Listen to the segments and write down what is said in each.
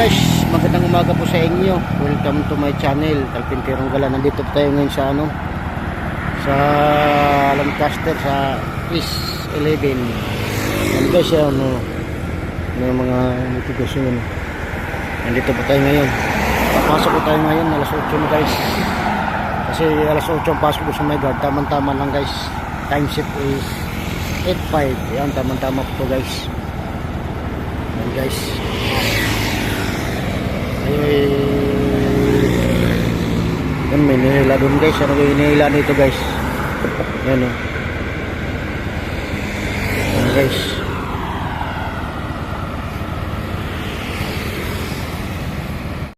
guys, magandang umaga po sa inyo. Welcome to my channel, Kalpinterong Gala. Nandito po tayo ngayon sa ano, sa Lancaster, sa East 11. Yan guys, yan, ano, may mga notification. Nandito po tayo ngayon. Papasok po tayo ngayon, alas 8 na guys. Kasi alas 8 ang pasok ko sa my guard. Tama-tama lang guys. Time shift is 8.5. Yan, tama-tama po guys. Yan guys. Ay, yan may nihila doon guys. Ano yung nihila nito guys? Yan o. Yan guys.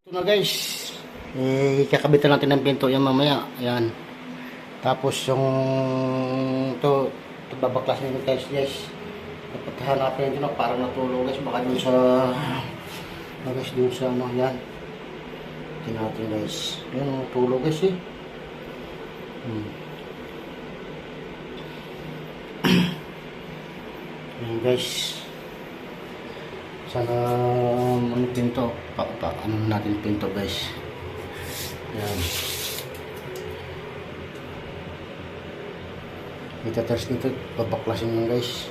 Ito na guys. Eh, kakabitan natin ng pinto yan mamaya. Yan. Tapos yung to, to babaklasin yung tiles guys. Dapat hanapin ito na parang natulog guys. Baka dun sa guys dun sa ano yan. Tingnan natin guys. Yan tulog guys eh. Hmm. Yan guys. Sana ano pinto. Pa, pa, ano natin pinto guys. Yan. Itaters nito, babaklasin yan guys.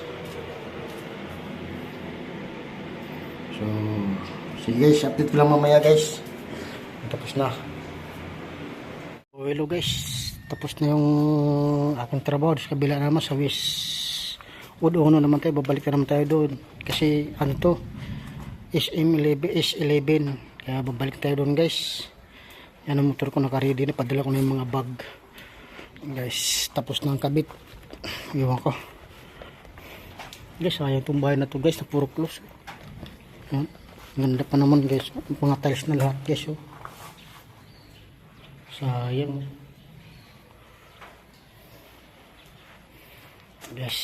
So, sige guys, update ko lang mamaya guys. Tapos na. So, hello guys, tapos na yung aking trabaho sa kabila naman sa West Uno naman tayo, babalik na naman tayo doon. Kasi ano to, SM11, S11. Kaya babalik tayo doon guys. Yan ang motor ko nakaready na, padala ko na yung mga bag. Guys, tapos na ang kabit. Iwan ko. Guys, sayang itong na to guys, na puro close. Yan. Ganda pa naman guys. Mga tiles na lahat guys. Oh. Sayang. Guys.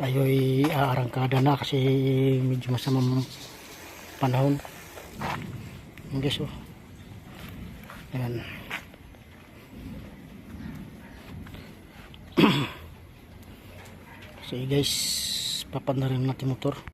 Tayo ay aarangkada na kasi medyo masamang panahon. Guys oh. Yan. Sige guys, papandarin natin motor.